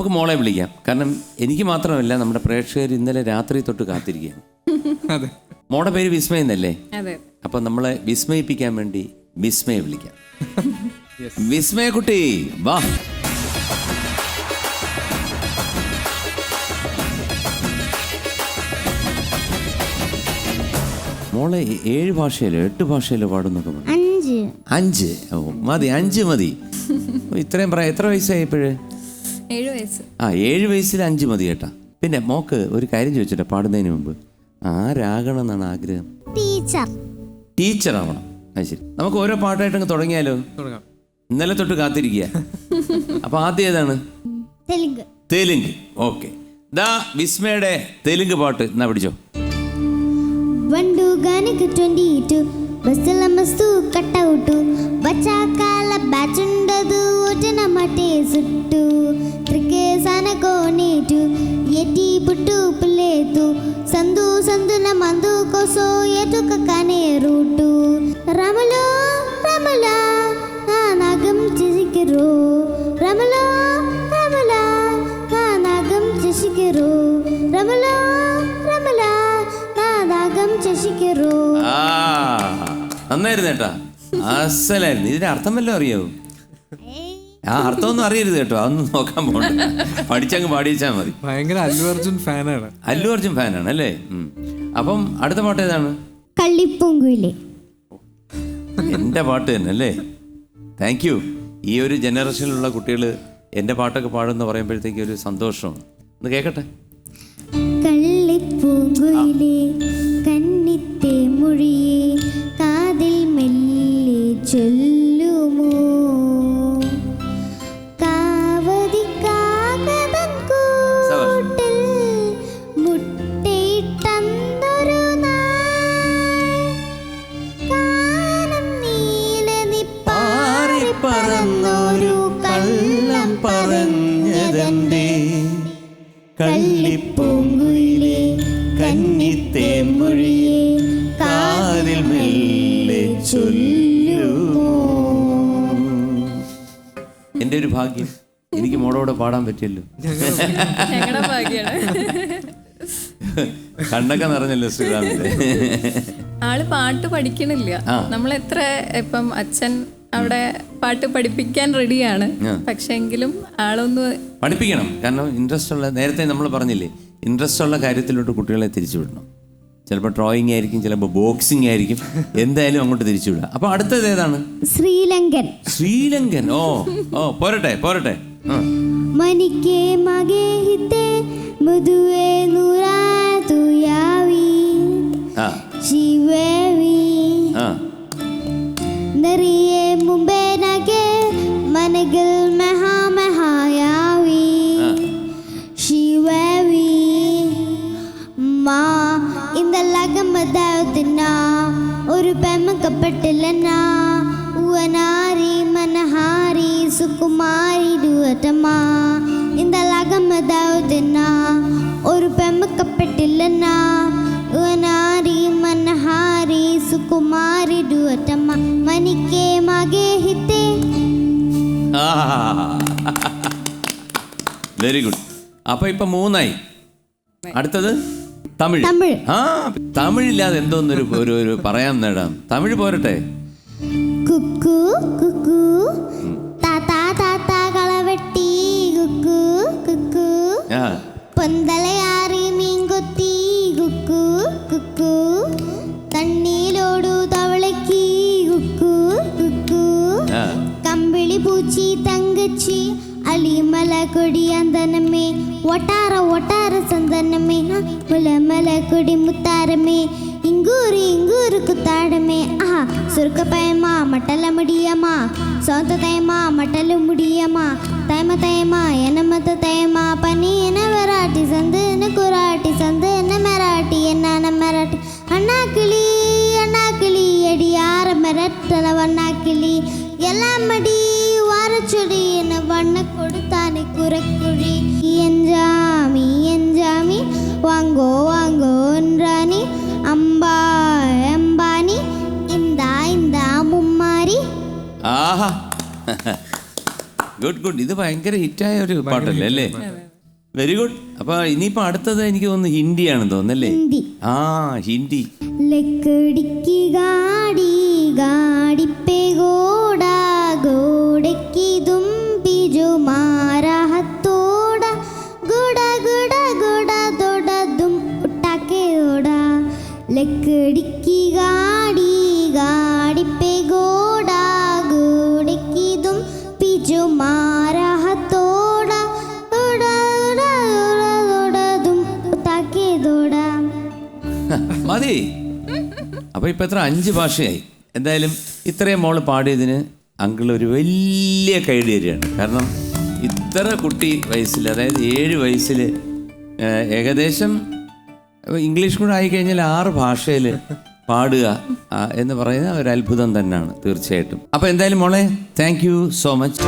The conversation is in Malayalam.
നമുക്ക് മോളെ വിളിക്കാം. കാരണം എനിക്ക് മാത്രമല്ല നമ്മുടെ പ്രേക്ഷകർ ഇന്നലെ രാത്രി തൊട്ട് കാത്തിരിക്കുകയാണ്. അതെ. മോടെ പേര് വിസ്മയ എന്നല്ലേ? അതെ. അപ്പൊ നമ്മളെ വിസ്മയിപ്പിക്കാൻ വേണ്ടി വിസ്മയെ വിളിക്കാം. വിസ്മയ കുട്ടി വാ. മോളെ ഏഴ് ഭാഷയിലോ എട്ട് ഭാഷയിലോ പാടുന്നൊക്കെ അഞ്ച്. അഞ്ച്. ഓ മതി അഞ്ച് മതി. ഇത്രയും പറയാം എത്ര വയസ്സായി ഇപ്പോഴ്? ഏഴു വയസ്സ് ആ ഏഴ് വയസ്സിൽ അഞ്ച് മതി കേട്ടാ പിന്നെ മോക്ക് ഒരു കാര്യം ചോദിച്ചിട്ടെ പാടുന്നതിന് മുമ്പ് ആരാകണം എന്നാണ് ആഗ്രഹം ടീച്ചർ ടീച്ചർ ആവണം അത് ശരി നമുക്ക് ഓരോ പാട്ടായിട്ട് അങ്ങ് തുടങ്ങിയാലോ തുടങ്ങാം ഇന്നലെ തൊട്ട് കാത്തിരിക്കുക അപ്പൊ ആദ്യം ഏതാണ് തെലുങ്ക് തെലുങ്ക് ഓക്കെ ദാ വിസ്മയുടെ തെലുങ്ക് പാട്ട് എന്നാ പിടിച്ചോ వండు గానికి ట్వంటీ టూ బస్సుల మస్తు కట్టవుటు బచ్చాకాల బ్యాచ్ ఉండదు ఒటిన మటే సుట్టు త్రికేసాన కోనేటు ఎటి పుట్టు పులేతు సందు సందున మందు కోసో ఎటుక కనే రూటు రమలో రమలా నా నాగం చిసికిరు రమలో రమలా నా నాగం చిసికిరు రమలో రమలా నా నాగం చిసికిరు ആ നന്നായിരുന്നു കേട്ടാ അസലായിരുന്നു ഇതിന്റെ അർത്ഥം വല്ലതും അറിയാവോ ആ അർത്ഥമൊന്നും അറിയരുത് കേട്ടോ. അതൊന്നും നോക്കാൻ പോകണ്ട പഠിച്ചങ്ങ് പാടിച്ചാൽ മതി. ഭയങ്കര അല്ലു അർജുൻ ഫാനാണ്. അല്ലു അർജുൻ ഫാനാണ് അല്ലേ? ഉം. അപ്പം അടുത്ത പാട്ട് ഏതാണ്? കള്ളിപ്പൊങ്കുയിലെ. എന്റെ പാട്ട് തന്നെ അല്ലേ? താങ്ക് യു ഈ ഒരു ജനറേഷനിലുള്ള കുട്ടികൾ എന്റെ പാട്ടൊക്കെ പാടുമെന്ന് പറയുമ്പോഴത്തേക്ക് ഒരു സന്തോഷമാണ് ഒന്ന് കേൾക്കട്ടെ കള്ളിപ്പൂങ്കുയിലെ കന്നിത്തെ മൊഴിയെ കാതിൽ മെല്ലെ ചൊല്ലുമോ കള്ളിപ്പൂങ്കുയിലെ കന്നിത്തേമൊഴിയെ കാതിൽ മെല്ലെ ചൊല്ലുമോ? എന്റെ ഒരു ഭാഗ്യം എനിക്ക് മോളോടെ പാടാൻ പറ്റിയല്ലോ. ഞങ്ങളുടെ ഭാഗ്യാണ്. കണ്ണൊക്കെ നിറഞ്ഞല്ലോ ശ്രീറാമിന്റെ. ആൾ പാട്ട് പഠിക്കണില്ല. നമ്മൾ എത്ര ഇപ്പം അച്ഛൻ അവിടെ പാട്ട് പഠിപ്പിക്കാൻ റെഡിയാണ്. പക്ഷെങ്കിലും ആളൊന്ന് പഠിപ്പിക്കണം. കാരണം ഇൻട്രസ്റ്റ് ഉള്ള നേരത്തെ നമ്മൾ പറഞ്ഞില്ലേ ഇൻട്രസ്റ്റ് ഉള്ള കാര്യത്തിലോട്ട് കുട്ടികളെ തിരിച്ചുവിടണം. ചിലപ്പോൾ ഡ്രോയിങ് ആയിരിക്കും ചിലപ്പോൾ ബോക്സിംഗ് ആയിരിക്കും. എന്തായാലും അങ്ങോട്ട് തിരിച്ചുവിടുക അപ്പൊ അടുത്തത് ഏതാണ്? ശ്രീലങ്കൻ. ശ്രീലങ്കൻ. ഓ ഓ പോരട്ടെ പോരട്ടെ. ആ. മനിക്കെ മകെ ഹിത്തെ മധുവേ പെമ്മക്കപ്പെട്ടില്ലെന്ന ഉവനാരി മനഹാരി സുകുമാരി ദുവതമ്മ ഇന്ദലകം മദാവത്തിന ഒരു പെമ്മക്കപ്പെട്ടില്ലെന്ന? ഉവനാരി മനഹാരി സുകുമാരി ദുവതമ്മ മനിക്കേ മകേ ഹിത്തേ വെരി ഗുഡ് അപ്പൊ ഇപ്പൊ മൂന്നായി. അടുത്തത്? തമിഴ്. തമിഴ്. ആ തമിഴില്ലാതെ എന്തോന്നൊരു ഒരു ഒരു പറയാൻ നേടാം. തമിഴ് പോരട്ടെ. കുക്കു കുക്കു. താത്താ താത്താ കളവെട്ടി. കുക്കു കുക്കു. ആ. പൊന്തലയാറി മീൻകൊത്തി. കുക്കു കുക്കു. തണ്ണീലോടു തവളക്കി കുക്കു കുക്കു. കമ്പിളി പൂച്ചി തങ്കച്ചി. அலிமல கொடி அந்தனமே ஒட்டார ஒட்டார சந்தனமே முலமல கொடி முத்தாரமே இங்கூரு இங்கூரு குத்தாடமே ஆஹா சுருக்க பயமா மட்டல முடியமா சொந்த தயமா மட்டல முடியமா தயம தயமா என மத்த தயமா பனி என வராட்டி சந்து குராட்டி சந்து ഗുഡ് ഗുഡ്. ഇത് ഭയങ്കര ഹിറ്റായ ഒരു പാട്ടല്ലേ അല്ലേ? വെരി ഗുഡ് അപ്പൊ ഇനിയിപ്പോ അടുത്തത് എനിക്ക് തോന്നുന്നു ഹിന്ദിയാണെന്ന് തോന്നുന്നല്ലേ ആ ഹിന്ദി. ലക്കടിക്കുക लकड़ी की गाड़ी गाड़ी पे घोड़ा घोड़े की दुम भी जो मारा हथोड़ा दौड़ा दौड़ा दौड़ा दौड़ा दुम उठा के दौड़ा മതി അപ്പൊ ഇപ്പൊ എത്ര അഞ്ച് ഭാഷയായി എന്തായാലും ഇത്രയും മോള് പാടിയതിന് അങ്കിൾ ഒരു വലിയ കൈഡി തരികയാണ് കാരണം ഇത്ര കുട്ടി വയസ്സിൽ അതായത് ഏഴ് വയസ്സിൽ ഏകദേശം ഇംഗ്ലീഷ് കൂടെ ആയിക്കഴിഞ്ഞാൽ ആറ് ഭാഷയിൽ പാടുക എന്ന് പറയുന്ന ഒരു അത്ഭുതം തന്നെയാണ് തീർച്ചയായിട്ടും. അപ്പോൾ എന്തായാലും മോളെ താങ്ക് യു സോ മച്ച്